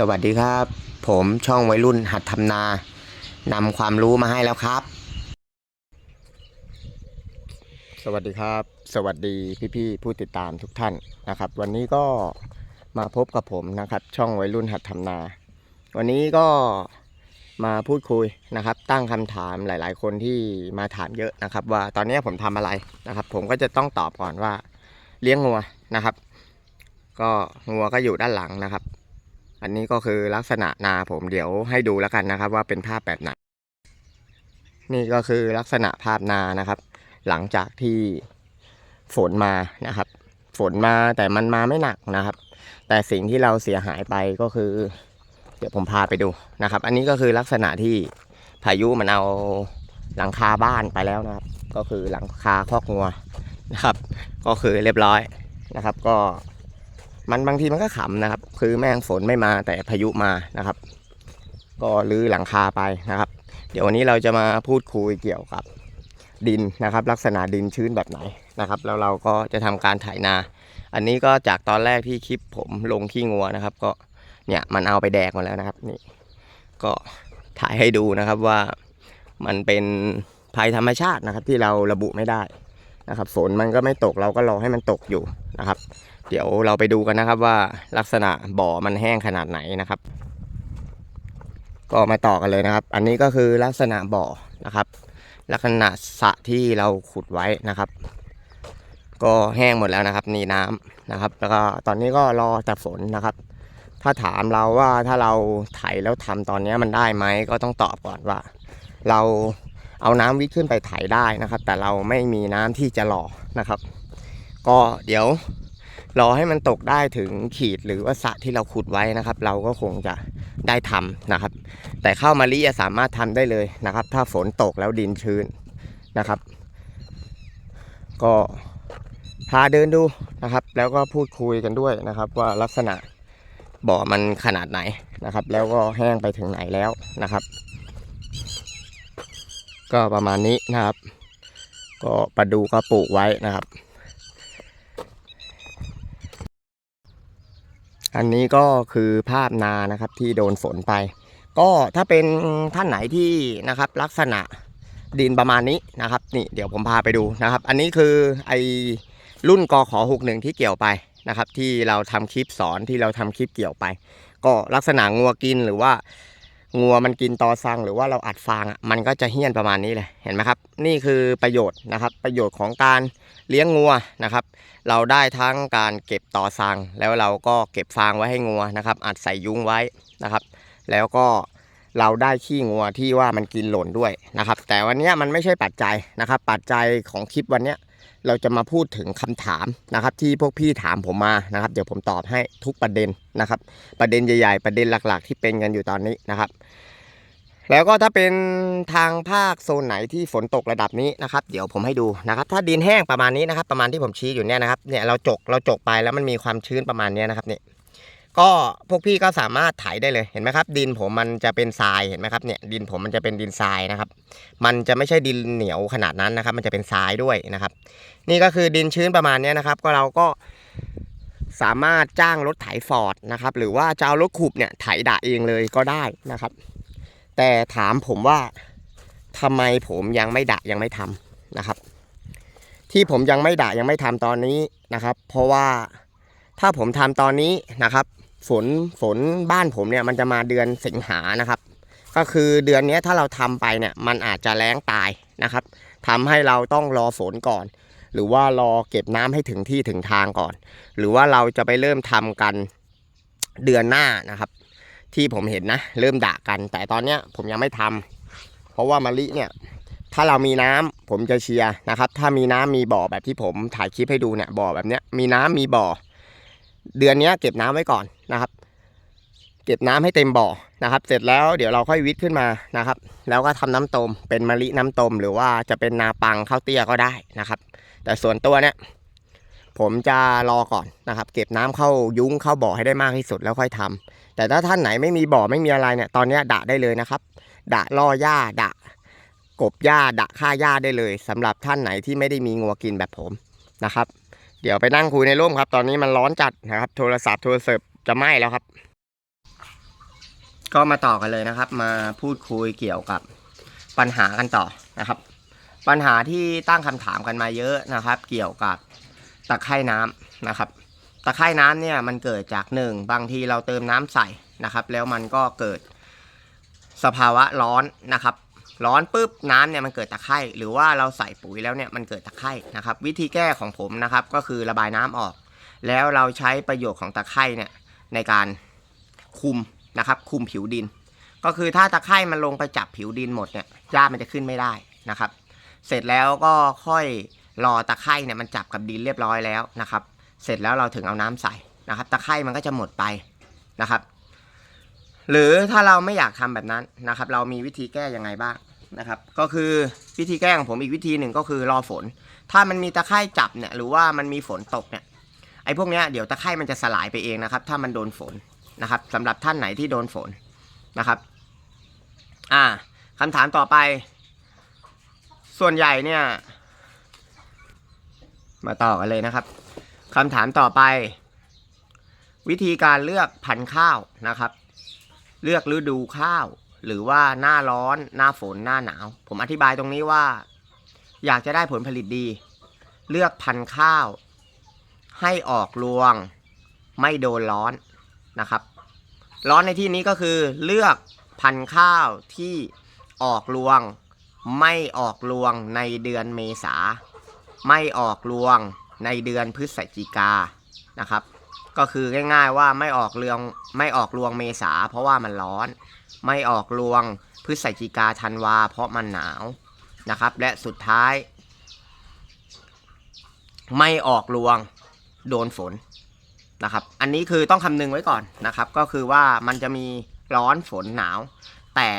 สวัสดีครับ ผมช่องวัยรุ่นหัดทำนานำความรู้มาให้แล้วครับ สวัสดีครับ สวัสดีพี่ๆผู้ติดตามทุกท่านนะครับ วันนี้ก็มาพบกับผมนะครับ ช่องวัยรุ่นหัดทำนา วันนี้ก็มาพูดคุยนะครับ ตั้งคำถามหลาย ๆ คนที่มาถามเยอะนะครับ ว่าตอนนี้ผมทำอะไรนะครับ ผมก็จะต้องตอบก่อนว่าเลี้ยงงัวนะครับ ก็งัวก็อยู่ด้านหลังนะครับ อันนี้ก็คือลักษณะนาผมเดี๋ยวให้ดูแล้วกันนะครับ ว่าเป็นภาพแบบไหน นี่ก็คือลักษณะภาพนานะครับ หลังจากที่ฝนมานะครับ ฝนมาแต่มันมาไม่หนักนะครับ แต่สิ่งที่เราเสียหายไปก็คือ เดี๋ยวผมพาไปดูนะครับ อันนี้ก็คือลักษณะที่พายุมันเอาหลังคาบ้านไปแล้วนะครับ ก็คือหลังคาคอกงัวนะครับ ก็คือเรียบร้อยนะครับ ก็ มันบางทีมันก็ขำนะครับ คือแม่งฝนไม่มาแต่พายุมานะครับ ก็รื้อหลังคาไปนะครับ เดี๋ยววันนี้เราจะมาพูดคุยเกี่ยวกับดินนะครับ ลักษณะดินชื้นแบบไหนนะครับ แล้วเราก็จะทำการไถนา อันนี้ก็จากตอนแรกที่คลิปผมลงขี้งัวนะครับ ก็เนี่ยมันเอาไปแดกมาแล้วนะครับนี่ก็ถ่ายให้ดูนะครับว่ามันเป็นภัยธรรมชาตินะครับ ที่เราระบุไม่ได้นะครับ ฝนมันก็ไม่ตกเราก็รอให้มันตกอยู่นะครับ เดี๋ยวเราไปดูกันนะครับว่าลักษณะบ่อมันแห้งขนาดไหนนะครับ ก็มาต่อกันเลยนะครับ อันนี้ก็คือลักษณะบ่อนะครับ ลักษณะสระที่เราขุดไว้นะครับ ก็แห้งหมดแล้วนะครับนี่น้ำนะครับ แล้วก็ตอนนี้ก็รอแต่ฝนนะครับ ถ้าถามเราว่าถ้าเราไถแล้วทำตอนนี้มันได้ไหมก็ต้องตอบก่อนว่า เราเอาน้ำวิทขึ้นไปไถได้นะครับ แต่เราไม่มีน้ำที่จะหล่อนะครับ ก็เดี๋ยว รอให้มันตกได้ถึงขีดหรือว่าสะที่เราขุดไว้นะครับ เราก็คงจะได้ทำนะครับ แต่ข้าวมะลิอะสามารถทำได้เลยนะครับ ถ้าฝนตกแล้วดินชื้นนะครับ ก็พาเดินดูนะครับ แล้วก็พูดคุยกันด้วยนะครับ ว่าลักษณะบ่อมันขนาดไหนนะครับ แล้วก็แห้งไปถึงไหนแล้วนะครับ ก็ประมาณนี้นะครับ ก็ปลาดูก็ปลูกไว้นะครับ อันนี้ก็คือภาพนานะครับที่โดนฝนไป ก็ถ้าเป็นท่านไหนที่นะครับลักษณะดินประมาณนี้นะครับนี่เดี๋ยวผมพาไปดูนะครับ อันนี้คือไอรุ่นกขอหกหนึ่งที่เกี่ยวไปนะครับ ที่เราทำคลิปสอนที่เราทำคลิปเกี่ยวไป ก็ลักษณะงัวกินหรือว่า งัวมันกินตอซังหรือว่าเราอัดฟางอะมันก็จะเฮี้ยนประมาณนี้เลยเห็นไหมครับ นี่คือประโยชน์นะครับ ประโยชน์ของการเลี้ยงงัวนะครับ เราได้ทั้งการเก็บต่อสัง แล้วเราก็เก็บฟางไว้ให้งัวนะครับ อัดใส่ยุ้งไว้นะครับ แล้วก็เราได้ขี้งัวที่ว่ามันกินหล่นด้วยนะครับ แต่วันนี้มันไม่ใช่ปัจจัยนะครับ ปัจจัยของคลิปวันนี้ เราจะมาพูดถึงคำถามนะครับ ที่พวกพี่ถามผมมานะครับ เดี๋ยวผมตอบให้ทุกประเด็นนะครับ ประเด็นใหญ่ๆ ประเด็นหลักๆ ที่เป็นกันอยู่ตอนนี้นะครับ แล้วก็ถ้าเป็นทางภาคโซนไหนที่ฝนตกระดับนี้นะครับ เดี๋ยวผมให้ดูนะครับ ถ้าดินแห้งประมาณนี้นะครับ ประมาณที่ผมชี้อยู่เนี่ยนะครับเนี่ยเราจกเราจกไปแล้วมันมีความชื้นประมาณเนี้ยนะครับเนี่ย ก็พวกพี่ก็สามารถไถได้เลยเห็นไหมครับ ดินผมมันจะเป็นทรายเห็นไหมครับเนี่ยดินผมมันจะเป็นดินทรายนะครับ มันจะไม่ใช่ดินเหนียวขนาดนั้นนะครับ มันจะเป็นทรายด้วยนะครับ นี่ก็คือดินชื้นประมาณนี้นะครับ ก็เราก็สามารถจ้างรถไถฟอร์ดนะครับ หรือว่าจะเอารถขุบเนี่ยไถด่าเองเลยก็ได้นะครับ แต่ถามผมว่าทำไมผมยังไม่ดะยังไม่ทำนะครับ ที่ผมยังไม่ดะยังไม่ทำตอนนี้นะครับ เพราะว่าถ้าผมทำตอนนี้นะครับ ฝนฝนบ้านผมเนี่ยมันจะมาเดือนสิงหานะครับ ก็คือเดือนนี้ถ้าเราทำไปเนี่ยมันอาจจะแล้งตายนะครับทำให้เราต้องรอฝนก่อน หรือว่ารอเก็บน้ำให้ถึงที่ถึงทางก่อน หรือว่าเราจะไปเริ่มทำกันเดือนหน้านะครับ ที่ผมเห็นนะ เริ่มด่ากัน แต่ตอนเนี้ยผมยังไม่ทำเพราะว่ามะลิเนี่ยถ้าเรามีน้ำผมจะเชียร์นะครับ ถ้ามีน้ำมีบ่อแบบที่ผมถ่ายคลิปให้ดูเนี่ยบ่อแบบเนี้ยมีน้ำมีบ่อ เดือนนี้เก็บน้ำไว้ก่อนนะครับ เก็บน้ำให้เต็มบ่อนะครับ เสร็จแล้วเดี๋ยวเราค่อยวิทย์ขึ้นมานะครับ แล้วก็ทำน้ำต้มเป็นมะลิน้ำต้มหรือว่าจะเป็นนาปังข้าวเตี้ยก็ได้นะครับ แต่ส่วนตัวเนี่ยผมจะรอก่อนนะครับ เก็บน้ำเข้ายุ้งเข้าบ่อให้ได้มากที่สุดแล้วค่อยทำแต่ถ้าท่านไหนไม่มีบ่อไม่มีอะไรเนี่ยตอนนี้ยดะได้เลยนะครับ ดะล่อหญ้าดะกบหญ้าดะฆ่าหญ้าได้เลยสำหรับท่านไหนที่ไม่ได้มีงัวกินแบบผมนะครับ เดี๋ยวไปนั่งคุยในร่มครับ ตอนนี้มันร้อนจัดนะครับ โทรศัพท์โทรศัพท์จะไหม้แล้วครับ ก็มาต่อกันเลยนะครับ มาพูดคุยเกี่ยวกับปัญหากันต่อนะครับ ปัญหาที่ตั้งคำถามกันมาเยอะนะครับ เกี่ยวกับตะไคร่น้ำนะครับ ตะไคร่น้ำเนี่ยมันเกิดจากหนึ่งบางทีเราเติมน้ำใส่นะครับ แล้วมันก็เกิดสภาวะร้อนนะครับ ร้อนปุ๊บน้ำเนี่ยมันเกิดตะไคร่หรือว่าเราใส่ปุ๋ยแล้วเนี่ยมันเกิดตะไคร่นะครับ วิธีแก้ของผมนะครับก็คือระบายน้ำออก แล้วเราใช้ประโยชน์ของตะไคร่เนี่ยในการคุมนะครับคุมผิวดิน ก็คือถ้าตะไคร่มันลงไปจับผิวดินหมดเนี่ยหญ้ามันจะขึ้นไม่ได้นะครับ เสร็จแล้วก็ค่อยรอตะไคร่เนี่ยมันจับกับดินเรียบร้อยแล้วนะครับ เสร็จแล้วเราถึงเอาน้ำใส่นะครับ ตะไคร่มันก็จะหมดไปนะครับ หรือถ้าเราไม่อยากทำแบบนั้นนะครับ เรามีวิธีแก้ยังไงบ้าง นะครับ ก็คือวิธีแก้ของผมอีกวิธีหนึ่งก็คือรอฝน ถ้ามันมีตะไคร่จับเนี่ยหรือว่ามันมีฝนตกเนี่ยไอ้พวกเนี้ยเดี๋ยวตะไคร่มันจะสลายไปเองนะครับ ถ้ามันโดนฝนนะครับสำหรับท่านไหนที่โดนฝนนะครับ อ่าคำถามต่อไป ส่วนใหญ่เนี่ย มาต่อกันเลยนะครับคำถามต่อไป วิธีการเลือกพันธุ์ข้าวนะครับ เลือกฤดูข้าว หรือว่าหน้าร้อนหน้าฝนหน้าหนาว ผมอธิบายตรงนี้ว่า อยากจะได้ผลผลิตดี เลือกพันธุ์ข้าว ให้ออกรวง ไม่โดนร้อนนะครับ ร้อนในที่นี้ก็คือเลือกพันธุ์ข้าวที่ออกรวง ไม่ออกรวงในเดือนเมษา ไม่ออกรวงในเดือนพฤศจิกานะครับ ก็คือง่ายๆว่าไม่ออกเรืองไม่ออกรวงเมษา เพราะว่ามันร้อน ไม่ออกรวงพฤศจิกาธันวา เพราะมันหนาวนะครับ และสุดท้าย ไม่ออกรวงโดนฝนนะครับ อันนี้คือต้องคำนึงไว้ก่อนนะครับ ก็คือว่ามันจะมีร้อนฝนหนาว แต่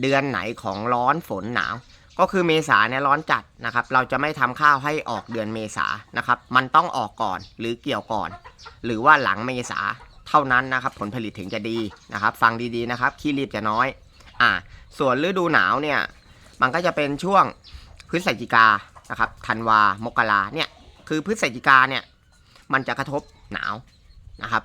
เดือนไหนของร้อนฝนหนาว ก็คือเมษาเนี่ยร้อนจัดนะครับ เราจะไม่ทำข้าวให้ออกเดือนเมษานะครับ มันต้องออกก่อนหรือเกี่ยวก่อน หรือว่าหลังเมษาเท่านั้นนะครับ ผลผลิตถึงจะดีนะครับ ฟังดีๆนะครับ ขี้รีบจะน้อย อ่า ส่วนฤดูหนาวเนี่ย มันก็จะเป็นช่วงพฤศจิกานะครับธันวามกราเนี่ย คือพฤศจิกาเนี่ย มันจะกระทบหนาวนะครับ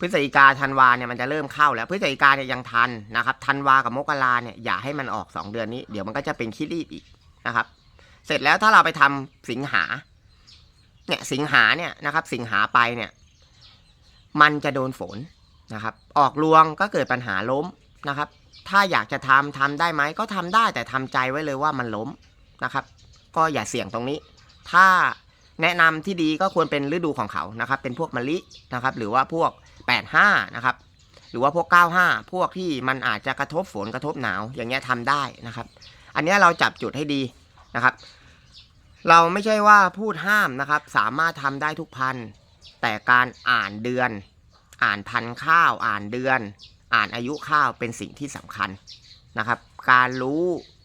พฤศจิกาธันวาเนี่ยมันจะเริ่มเข้าแล้วพฤศจิกาเนี่ยยังทันนะครับธันวากับมกราเนี่ยอย่าให้มันออก 2 เดือนนี้เดี๋ยวมันก็จะเป็นขี้รีบอีกนะครับ เสร็จแล้วถ้าเราไปทำสิงหาเนี่ยสิงหาเนี่ยนะครับ สิงหาไปเนี่ยมันจะโดนฝนนะครับ ออกรวงก็เกิดปัญหาล้มนะครับ ถ้าอยากจะทำทำได้ไหมก็ทำได้แต่ทำใจไว้เลยว่ามันล้มนะครับ ก็อย่าเสี่ยงตรงนี้ ถ้า แนะนำที่ดีก็ควรเป็นฤดูของเขานะครับ เป็นพวกมะลินะครับ หรือว่าพวก 85 นะครับ หรือว่าพวก 95 พวกที่มันอาจจะกระทบฝนกระทบหนาว อย่างเงี้ยทำได้นะครับ อันเนี้ยเราจับจุดให้ดีนะครับ เราไม่ใช่ว่าพูดห้ามนะครับ สามารถทำได้ทุกพันธุ์แต่การอ่านเดือน อ่านพันธุ์ข้าว อ่านเดือน อ่านอายุข้าวเป็นสิ่งที่สำคัญนะครับ การรู้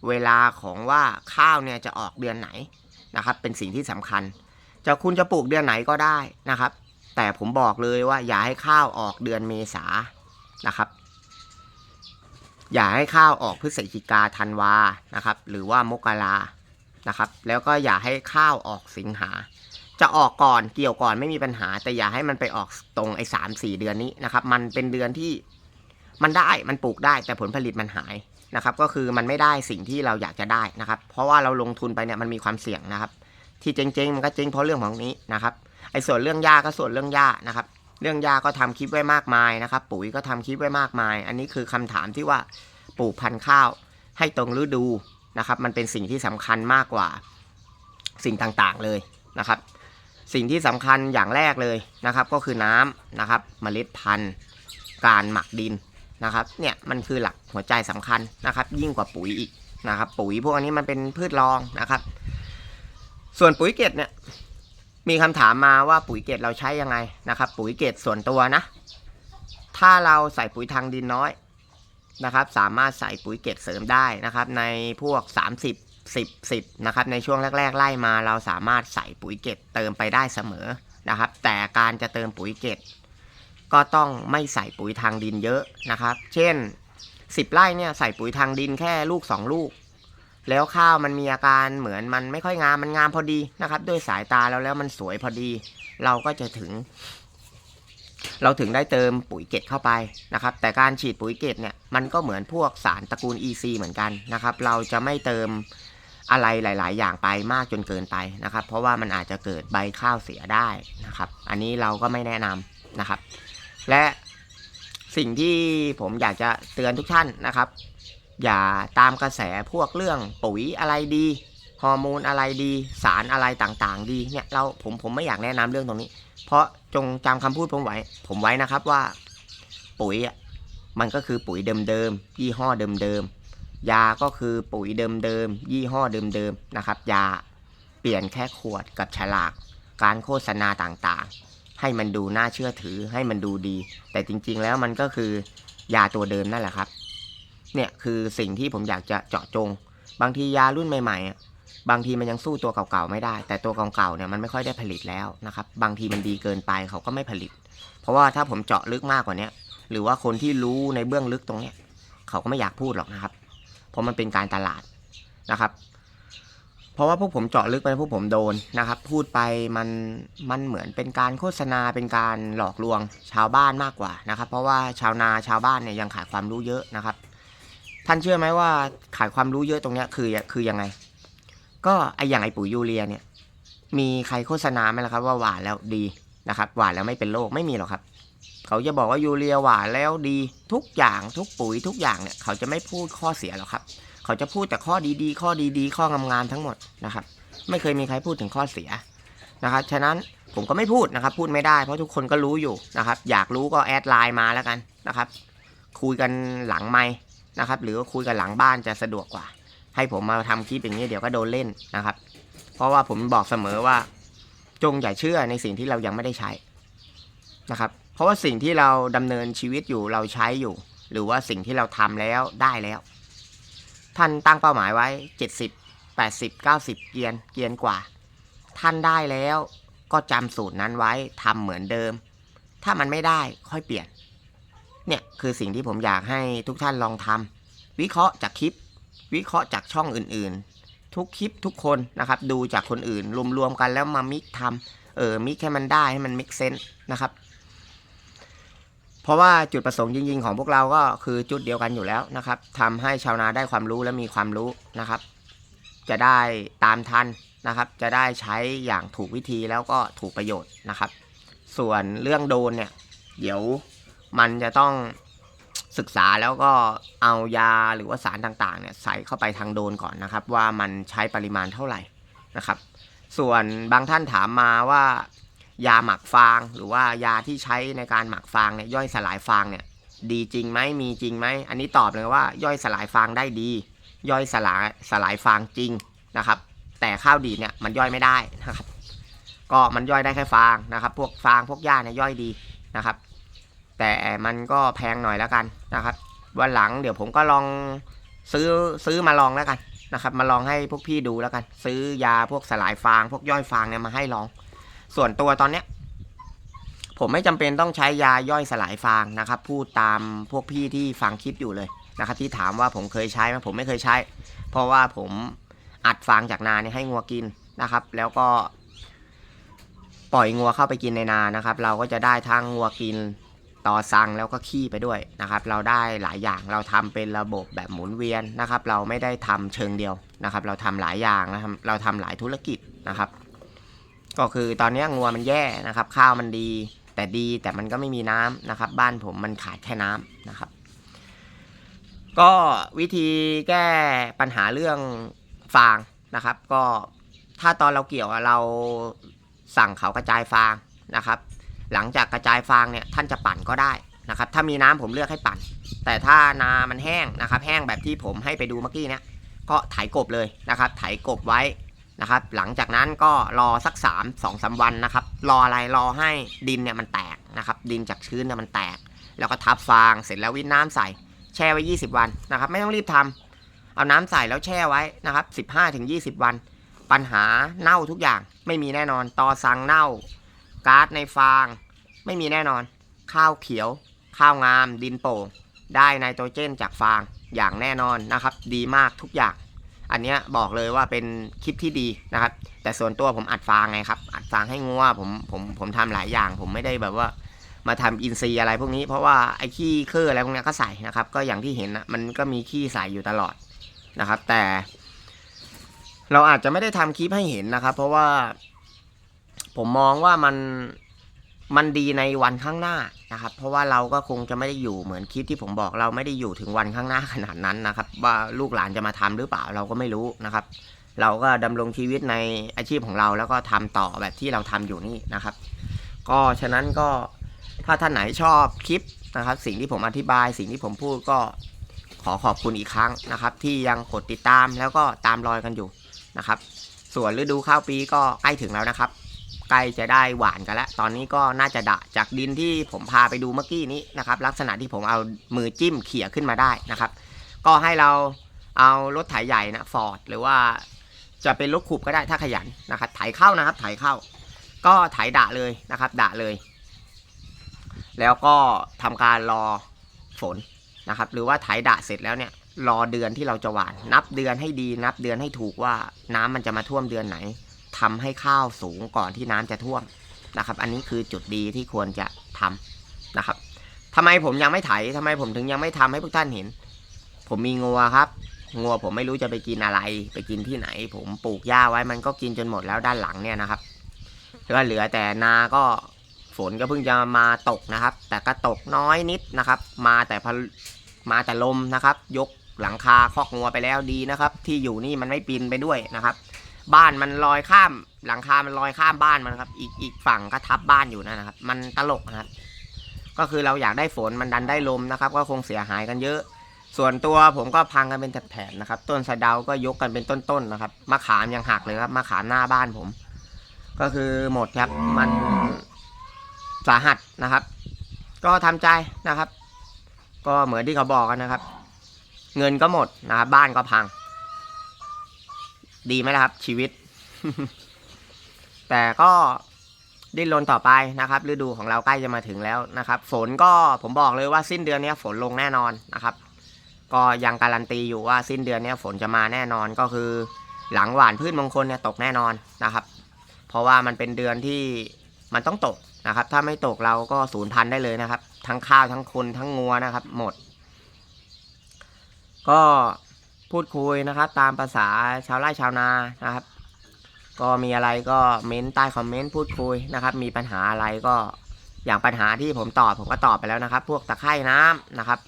เวลาของว่าข้าวเนี่ยจะออกเดือนไหนนะครับ เป็นสิ่งที่สำคัญ จะคุณจะปลูกเดือนไหนก็ได้นะครับ แต่ผมบอกเลยว่าอย่าให้ข้าวออกเดือนเมษานะครับ อย่าให้ข้าวออกพฤศจิกาธันวานะครับ หรือว่ามกรานะครับ แล้วก็อย่าให้ข้าวออกสิงหา จะออกก่อนเกี่ยวก่อนไม่มีปัญหา แต่อย่าให้มันไปออกตรงไอ้สามสี่เดือนนี้นะครับ มันเป็นเดือนที่มันได้มันปลูกได้แต่ผลผลิตมันหายนะครับ ก็คือมันไม่ได้สิ่งที่เราอยากจะได้นะครับ เพราะว่าเราลงทุนไปเนี่ยมันมีความเสี่ยงนะครับ ที่เจ๊งๆมันก็เจ๊งเพราะเรื่องของนี้นะครับ ไอ้ส่วนเรื่องหญ้าก็ส่วนเรื่องหญ้านะครับ เรื่องหญ้าก็ทำคลิปไว้มากมายนะครับ ปุ๋ยก็ทำคลิปไว้มากมาย อันนี้คือคำถามที่ว่าปลูกพันธุ์ข้าวให้ตรงฤดูนะครับ มันเป็นสิ่งที่สำคัญมากกว่าสิ่งต่างๆเลยนะครับ สิ่งที่สำคัญอย่างแรกเลยนะครับ ก็คือน้ำนะครับเมล็ดพันธุ์ การหมักดินนะครับเนี่ยมันคือหลักหัวใจสำคัญนะครับ ยิ่งกว่าปุ๋ยอีกนะครับ ปุ๋ยพวกอันนี้มันเป็นพืชรองนะครับ ส่วนปุ๋ยเกตเนี่ย มีคำถามมาว่าปุ๋ยเกตเราใช้ยังไงนะครับ ปุ๋ยเกตส่วนตัวนะ ถ้าเราใส่ปุ๋ยทางดินน้อยนะครับ สามารถใส่ปุ๋ยเกตเสริมได้นะครับ ในพวก 30 10 10นะครับ ในช่วงแรก ๆ ไล่มา เราสามารถใส่ปุ๋ยเกตเติมไปได้เสมอนะครับ แต่การจะเติมปุ๋ยเกตก็ต้องไม่ใส่ปุ๋ยทางดินเยอะนะครับ เช่น 10 ไร่เนี่ยใส่ปุ๋ยทางดินแค่ลูก 2 ลูก แล้วข้าวมันมีอาการเหมือนมันไม่ค่อยงามมันงามพอดีนะครับ ด้วยสายตาแล้วแล้วมันสวยพอดี เราก็จะถึง เราถึงได้เติมปุ๋ยเกตเข้าไปนะครับ แต่การฉีดปุ๋ยเกตเนี่ยมันก็เหมือนพวกสารตระกูล EC เหมือนกันนะครับ เราจะไม่เติมอะไรหลาย ๆ อย่างไปมากจนเกินไปนะครับ เพราะว่ามันอาจจะเกิดใบข้าวเสียได้นะครับ อันนี้เราก็ไม่แนะนำนะครับ และสิ่งที่ผมอยากจะเตือนทุกท่านนะครับ อย่าตามกระแสพวกเรื่องปุ๋ยอะไรดีฮอร์โมนอะไรดี สารอะไรต่างๆ ดีเนี่ยเราผมผมไม่อยากแนะนำเรื่องตรงนี้ เพราะจงจำคำพูดผมไว้ ผมไว้นะครับว่า ปุ๋ยอะมันก็คือปุ๋ยเดิมๆยี่ห้อเดิมๆยาก็คือปุ๋ยเดิมๆยี่ห้อเดิมๆนะครับ ยาเปลี่ยนแค่ขวดกับฉลาก การโฆษณาต่างๆ ให้มันดูน่าเชื่อถือให้มันดูดี แต่จริงๆแล้วมันก็คือยาตัวเดิมนั่นแหละครับ เนี่ยคือสิ่งที่ผมอยากจะเจาะจง บางทียารุ่นใหม่ๆอะบางทีมันยังสู้ตัวเก่าๆไม่ได้ แต่ตัวเก่าๆเนี่ยมันไม่ค่อยได้ผลิตแล้วนะครับ บางทีมันดีเกินไปเขาก็ไม่ผลิต เพราะว่าถ้าผมเจาะลึกมากกว่านี้หรือว่าคนที่รู้ในเบื้องลึกตรงเนี้ยเขาก็ไม่อยากพูดหรอกนะครับ เพราะมันเป็นการตลาดนะครับ เพราะว่าพวกผมเจาะลึกไปพวกผมโดนนะครับ พูดไปมันมันเหมือนเป็นการโฆษณาเป็นการหลอกลวงชาวบ้านมากกว่านะครับ เพราะว่าชาวนาชาวบ้านเนี่ยยังขาดความรู้เยอะนะครับ ท่านเชื่อไหมว่าขาดความรู้เยอะตรงเนี้ยคือคือยังไง ก็ไออย่างไอปุ๋ยยูเรียเนี่ย มีใครโฆษณาไหมล่ะครับ ว่าหวานแล้วดีนะครับ หวานแล้วไม่เป็นโรคไม่มีหรอกครับ เขาจะบอกว่ายูเรียหวานแล้วดีทุกอย่างทุกปุ๋ยทุกอย่างเนี่ย เขาจะไม่พูดข้อเสียหรอกครับ เขาจะพูดแต่ข้อดีๆ ข้อดีๆ ข้องามๆทั้งหมดนะครับ ไม่เคยมีใครพูดถึงข้อเสียนะครับฉะนั้นผมก็ไม่พูดนะครับ พูดไม่ได้เพราะทุกคนก็รู้อยู่นะครับ อยากรู้ก็แอดไลน์มาแล้วกันนะครับ คุยกันหลังไมค นะครับ หรือคุยกันหลังบ้านจะสะดวกกว่า ให้ผมมาทำคลิปอย่างนี้เดี๋ยวก็โดนเล่นนะครับ เพราะว่าผมบอกเสมอว่า จงอย่าเชื่อในสิ่งที่เรายังไม่ได้ใช้นะครับ เพราะว่าสิ่งที่เราดำเนินชีวิตอยู่เราใช้อยู่ หรือว่าสิ่งที่เราทำแล้วได้แล้ว ท่านตั้งเป้าหมายไว้ 70 80 90 เกียนเกียนกว่า ท่านได้แล้วก็จำสูตรนั้นไว้ทำเหมือนเดิม ถ้ามันไม่ได้ค่อยเปลี่ยน เนี่ยคือสิ่งที่ผมอยากให้ทุกท่านลองทำวิเคราะห์จากคลิป วิเคราะห์จากช่องอื่นๆ ทุกคลิปทุกคนนะครับ ดูจากคนอื่น รวมๆกันแล้วมามิกทำเออมิกให้มันได้ให้มันมิกเซนนะครับ เพราะว่าจุดประสงค์จริง ๆ ของพวกเราก็คือจุดเดียวกันอยู่แล้วนะครับทำให้ชาวนาได้ความรู้และมีความรู้นะครับ จะได้ตามทันนะครับ จะได้ใช้อย่างถูกวิธีแล้วก็ถูกประโยชน์นะครับ ส่วนเรื่องโดนเนี่ย เดี๋ยว มันจะต้องศึกษาแล้วก็เอายาหรือว่าสารต่างๆเนี่ยใส่เข้าไปทางโดนก่อนนะครับ ว่ามันใช้ปริมาณเท่าไหร่นะครับ ส่วนบางท่านถามมาว่ายาหมักฟาง หรือว่ายาที่ใช้ในการหมักฟางเนี่ยย่อยสลายฟางเนี่ยดีจริงไหมมีจริงไหมอันนี้ตอบเลยว่าย่อยสลายฟางได้ดี ย่อยสลายสลายฟางจริงนะครับ แต่ข้าวดีเนี่ยมันย่อยไม่ได้นะครับ ก็มันย่อยได้แค่ฟางนะครับ พวกฟางพวกหญ้าเนี่ยย่อยดีนะครับ แต่มันก็แพงหน่อยแล้วกันนะครับวันหลังเดี๋ยวผมก็ลองซื้อซื้อมาลองแล้วกันนะครับ มาลองให้พวกพี่ดูแล้วกัน ซื้อยาพวกสลายฟาง พวกย่อยฟางเนี่ยมาให้ลอง ส่วนตัวตอนเนี้ย ผมไม่จำเป็นต้องใช้ยาย่อยสลายฟางนะครับ พูดตามพวกพี่ที่ฟังคลิปอยู่เลยนะครับ ที่ถามว่าผมเคยใช้ไหมผมไม่เคยใช้ เพราะว่าผมอัดฟางจากนาเนี่ยให้งัวกินนะครับ แล้วก็ ปล่อยงัวเข้าไปกินในนานะครับ เราก็จะได้ทั้งงัวกิน ต่อซังแล้วก็ขี้ไปด้วยนะครับ เราได้หลายอย่างเราทำเป็นระบบแบบหมุนเวียนนะครับ เราไม่ได้ทำเชิงเดียวนะครับ เราทำหลายอย่างนะครับเราทำหลายธุรกิจนะครับ ก็คือตอนนี้งัวมันแย่นะครับ ข้าวมันดี แต่ดีแต่มันก็ไม่มีน้ำนะครับ บ้านผมมันขาดแค่น้ำนะครับ ก็วิธีแก้ปัญหาเรื่องฟางนะครับ ก็ถ้าตอนเราเกี่ยวเราสั่งเขากระจายฟางนะครับ หลังจากกระจายฟางเนี่ยท่านจะปั่นก็ได้นะครับ ถ้ามีน้ำผมเลือกให้ปั่น แต่ถ้านามันแห้งนะครับ แห้งแบบที่ผมให้ไปดูเมื่อกี้เนี่ยก็ไถกบเลยนะครับ ไถกบไว้นะครับ หลังจากนั้นก็รอสัก3 2 3วันนะครับ รออะไรรอให้ดินเนี่ยมันแตกนะครับ ดินจากชื้นเนี่ยมันแตก แล้วก็ทับฟางเสร็จแล้ววิทน้ำใส่ แช่ไว้ 20 วันนะครับ ไม่ต้องรีบทำเอาน้ำใส่แล้วแช่ไว้นะครับ 15-20 วัน ปัญหาเน่าทุกอย่างไม่มีแน่นอนตอสังเน่า ก๊าซในฟาง ไม่มีแน่นอน ข้าวเขียว ข้าวงาม ดินโป่ง ได้ไนโตรเจนจากฟางอย่างแน่นอนนะครับ ดีมากทุกอย่าง อันนี้บอกเลยว่าเป็นคลิปที่ดีนะครับ แต่ส่วนตัวผมอัดฟางไงครับ อัดฟางให้งัวผมผมผมทำหลายอย่าง ผมไม่ได้แบบว่ามาทำอินทรีย์อะไรพวกนี้เพราะว่าไอ้ขี้เครืออะไรพวกนี้ก็ใส่นะครับ ก็อย่างที่เห็นนะมันก็มีขี้ใส่อยู่ตลอดนะครับ แต่ เราอาจจะไม่ได้ทำคลิปให้เห็นนะครับ เพราะว่า ผมมองว่ามันมันดีในวันข้างหน้านะครับ เพราะว่าเราก็คงจะไม่ได้อยู่เหมือนคลิปที่ผมบอกเราไม่ได้อยู่ถึงวันข้างหน้าขนาดนั้นนะครับ ว่าลูกหลานจะมาทำหรือเปล่าเราก็ไม่รู้นะครับ เราก็ดำรงชีวิตในอาชีพของเราแล้วก็ทำต่อแบบที่เราทำอยู่นี่นะครับ ก็ฉะนั้นก็ถ้าท่านไหนชอบคลิปนะครับ สิ่งที่ผมอธิบาย สิ่งที่ผมพูดก็ขอขอบคุณอีกครั้งนะครับ ที่ยังกดติดตามแล้วก็ตามรอยกันอยู่นะครับ ส่วนฤดูข้าวปีก็ใกล้ถึงแล้วนะครับ ใกล้จะได้หวานกันแล้ว ตอนนี้ก็น่าจะดะจากดินที่ผมพาไปดูเมื่อกี้นี้นะครับ ลักษณะที่ผมเอามือจิ้มเขี่ยขึ้นมาได้นะครับ ก็ให้เราเอารถไถใหญ่นะฟอร์ดหรือว่าจะเป็นรถขุบก็ได้ถ้าขยันนะครับไถเข้านะครับไถเข้า ก็ไถดะเลยนะครับ ดะเลย แล้วก็ทำการรอฝนนะครับ หรือว่าไถดะเสร็จแล้วเนี่ยรอเดือนที่เราจะหวาน นับเดือนให้ดีนับเดือนให้ถูกว่าน้ำมันจะมาท่วมเดือนไหน ทำให้ข้าวสูงก่อนที่น้ำจะท่วมนะครับ อันนี้คือจุดดีที่ควรจะทำนะครับทำไมผมยังไม่ไถทำไมผมถึงยังไม่ทำให้พวกท่านเห็น ผมมีงัวครับ งัวผมไม่รู้จะไปกินอะไร ไปกินที่ไหน ผมปลูกหญ้าไว้มันก็กินจนหมดแล้วด้านหลังเนี่ยนะครับก็เหลือแต่นาก็ฝนก็เพิ่งจะมาตกนะครับ แต่ก็ตกน้อยนิดนะครับ มาแต่พมาแต่ลมนะครับ ยกหลังคาคอกงัวไปแล้วดีนะครับ ที่อยู่นี่มันไม่ปีนไปด้วยนะครับ บ้านมันลอยข้ามหลังคา มันลอยข้ามบ้านมันครับ อีกอีกฝั่งก็ทับบ้านอยู่นั่นนะครับ มันตลกนะครับ ก็คือเราอยากได้ฝนมันดันได้ลมนะครับ ก็คงเสียหายกันเยอะ ส่วนตัวผมก็พังกันเป็นแถบๆนะครับ ต้นสะเดาก็ยกกันเป็นต้นๆนะครับ มะขามยังหักเลยครับ มะขามหน้าบ้านผม ก็คือหมดครับ มันสาหัสนะครับ ก็ทำใจนะครับ ก็เหมือนที่เขาบอกกันนะครับ เงินก็หมดนะครับ บ้านก็พัง ดีไหมล่ะครับ ชีวิต แต่ก็ดิ้นรนต่อไปนะครับ ฤดูของเราใกล้จะมาถึงแล้วนะครับ ฝนก็ผมบอกเลยว่าสิ้นเดือนนี้ฝนลงแน่นอนนะครับ ก็ยังการันตีอยู่ว่าสิ้นเดือนนี้ฝนจะมาแน่นอนก็คือ หลังหวานพืชมงคลเนี่ยตกแน่นอนนะครับ เพราะว่ามันเป็นเดือนที่มันต้องตกนะครับ ถ้าไม่ตกเราก็สูญพันธุ์ได้เลยนะครับ ทั้งข้าวทั้งคนทั้งงัวนะครับ หมด ก็ พูดคุยนะครับ ตามภาษาชาวไร่ชาวนานะครับ ก็มีอะไรก็เม้นใต้คอมเมนต์พูดคุยนะครับ มีปัญหาอะไรก็อย่างปัญหาที่ผมตอบผมก็ตอบไปแล้วนะครับ พวกตะไคร่น้ำนะครับ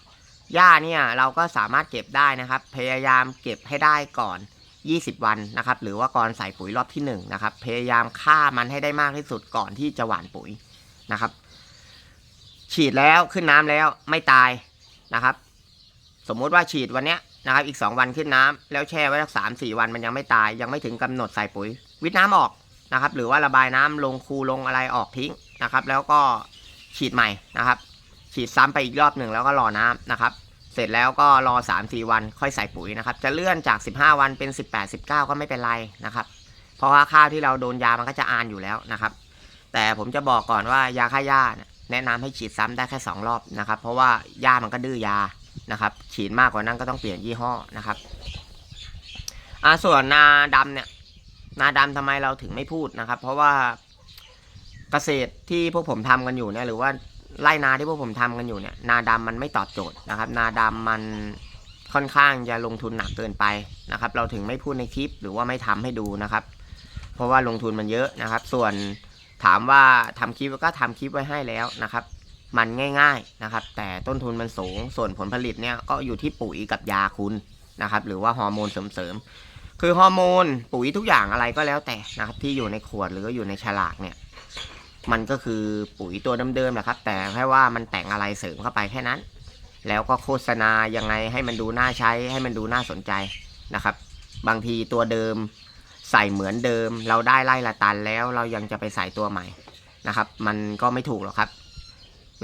หญ้าเนี่ยเราก็สามารถเก็บได้นะครับ พยายามเก็บให้ได้ก่อน 20 วันนะครับ หรือว่าก่อนใส่ปุ๋ยรอบที่1นะครับ พยายามฆ่ามันให้ได้มากที่สุดก่อนที่จะหว่านปุ๋ยนะครับ ฉีดแล้วขึ้นน้ำแล้วไม่ตายนะครับ สมมุติว่าฉีดวันเนี้ย นะครับ อีก 2 วันขึ้นน้ำแล้วแช่ไว้สักสามสี่วันมันยังไม่ตายยังไม่ถึงกำหนดใส่ปุ๋ย วิทน้ำออกนะครับ หรือว่าระบายน้ำลงคูลงอะไรออกทิ้งนะครับ แล้วก็ฉีดใหม่นะครับ ฉีดซ้ำไปอีกรอบหนึ่งแล้วก็รอน้ำนะครับ เสร็จแล้วก็รอ 3-4 วันค่อยใส่ปุ๋ยนะครับ จะเลื่อนจาก 15 วันเป็น 18-19 ก็ไม่เป็นไรนะครับ เพราะว่าข้าวที่เราโดนยามันก็จะอานอยู่แล้วนะครับ แต่ผมจะบอกก่อนว่ายาฆ่าหญ้านแนะนำให้ฉีดซ้ำได้แค่ 2 รอบนะครับ เพราะว่าหญ้ามันก็ดื้อยา นะครับ ฉีดมากกว่านั้นก็ต้องเปลี่ยนยี่ห้อนะครับอ่าส่วนนาดำเนี่ยนาดำทำไมเราถึงไม่พูดนะครับ เพราะว่าเกษตรที่พวกผมทำกันอยู่เนี่ยหรือว่าไร่นาที่พวกผมทำกันอยู่เนี่ย นาดำมันไม่ตอบโจทย์นะครับ นาดำมันค่อนข้างจะลงทุนหนักเกินไปนะครับ เราถึงไม่พูดในคลิปหรือว่าไม่ทำให้ดูนะครับ เพราะว่าลงทุนมันเยอะนะครับ ส่วนถามว่าทำคลิปก็ทำคลิปไว้ให้แล้วนะครับ มันง่ายๆนะครับ แต่ต้นทุนมันสูงส่วนผลผลิตเนี่ยก็อยู่ที่ปุ๋ยกับยาคุณนะครับ หรือว่าฮอร์โมนเสริมๆคือฮอร์โมนปุ๋ยทุกอย่างอะไรก็แล้วแต่นะครับ ที่อยู่ในขวดหรือว่าอยู่ในฉลากเนี่ย มันก็คือปุ๋ยตัวเดิมๆแหละครับ แต่แค่ว่ามันแต่งอะไรเสริมเข้าไปแค่นั้น แล้วก็โฆษณายังไงให้มันดูน่าใช้ ให้มันดูน่าสนใจนะครับ บางทีตัวเดิมใส่เหมือนเดิม เราได้ไล่ละตันแล้วเรายังจะไปใส่ตัวใหม่นะครับ มันก็ไม่ถูกหรอกครับ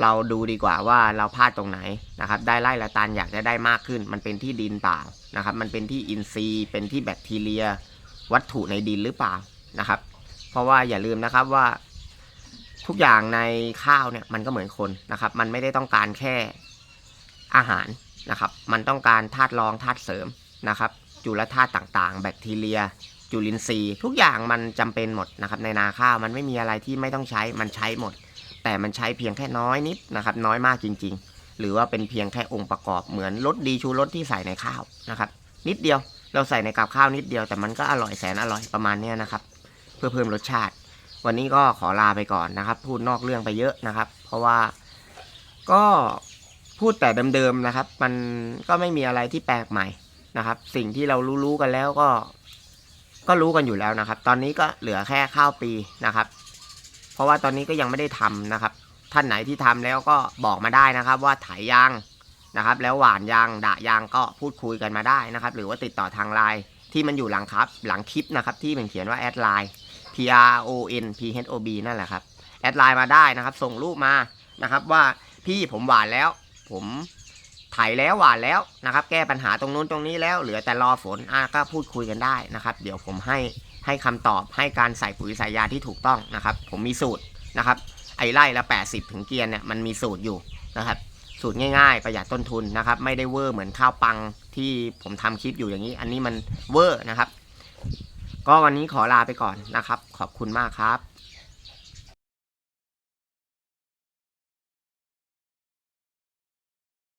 เราดูดีกว่าว่าเราพลาดตรงไหนนะครับ ได้ไล่ละตันอยากจะได้มากขึ้น มันเป็นที่ดินเปล่านะครับ มันเป็นที่อินทรีย์ เป็นที่แบคทีเรีย วัตถุในดินหรือเปล่านะครับ เพราะว่าอย่าลืมนะครับว่า ทุกอย่างในข้าวเนี่ยมันก็เหมือนคนนะครับ มันไม่ได้ต้องการแค่อาหารนะครับ มันต้องการธาตุรองธาตุเสริมนะครับ จุลธาตุต่างๆ แบคทีเรีย จุลินทรีย์ ทุกอย่างมันจำเป็นหมดนะครับ ในนาข้าวมันไม่มีอะไรที่ไม่ต้องใช้มันใช้หมด แต่มันใช้เพียงแค่น้อยนิดนะครับ น้อยมากจริง ๆ หรือว่าเป็นเพียงแค่องค์ประกอบเหมือนรสดีชูรสที่ใส่ในข้าวนะครับ นิดเดียวเราใส่ในกับข้าวนิดเดียวแต่มันก็อร่อยแสนอร่อยประมาณนี้นะครับ เพื่อเพิ่มรสชาติ วันนี้ก็ขอลาไปก่อนนะครับ พูดนอกเรื่องไปเยอะนะครับ เพราะว่าก็พูดแต่เดิมๆนะครับ มันก็ไม่มีอะไรที่แปลกใหม่นะครับ สิ่งที่เรารู้ๆกันแล้วก็ ก็รู้กันอยู่แล้วนะครับ ตอนนี้ก็เหลือแค่ข้าวปีนะครับ เพราะว่าตอนนี้ก็ยังไม่ได้ทำนะครับ ท่านไหนที่ทำแล้วก็บอกมาได้นะครับ ว่าถ่ายยางนะครับ แล้วหวานยางดะยางก็พูดคุยกันมาได้นะครับ หรือว่าติดต่อทางไลน์ที่มันอยู่หลังครับ หลังคลิปนะครับ ที่มันเขียนว่าแอดไลน์ P R O N P H O B นั่นแหละครับแอดไลน์มาได้นะครับ ส่งรูปมานะครับ ว่าพี่ผมหวานแล้ว ผมไถแล้วหวานแล้วนะครับ แก้ปัญหาตรงนู้นตรงนี้แล้ว เหลือแต่รอฝนอะก็พูดคุยกันได้นะครับ เดี๋ยวผมให้ ให้คำตอบให้การใส่ปุ๋ยใส่ยาที่ถูกต้องนะครับ ผมมีสูตรนะครับ ไอ้ไร่ละ 80 ถึงเกียนเนี่ยมันมีสูตรอยู่นะครับ สูตรง่ายๆ ประหยัดต้นทุนนะครับ ไม่ได้เวอร์เหมือนข้าวปังที่ผมทำคลิปอยู่อย่างนี้ อันนี้มันเวอร์นะครับ ก็วันนี้ขอลาไปก่อนนะครับ ขอบคุณมากครับ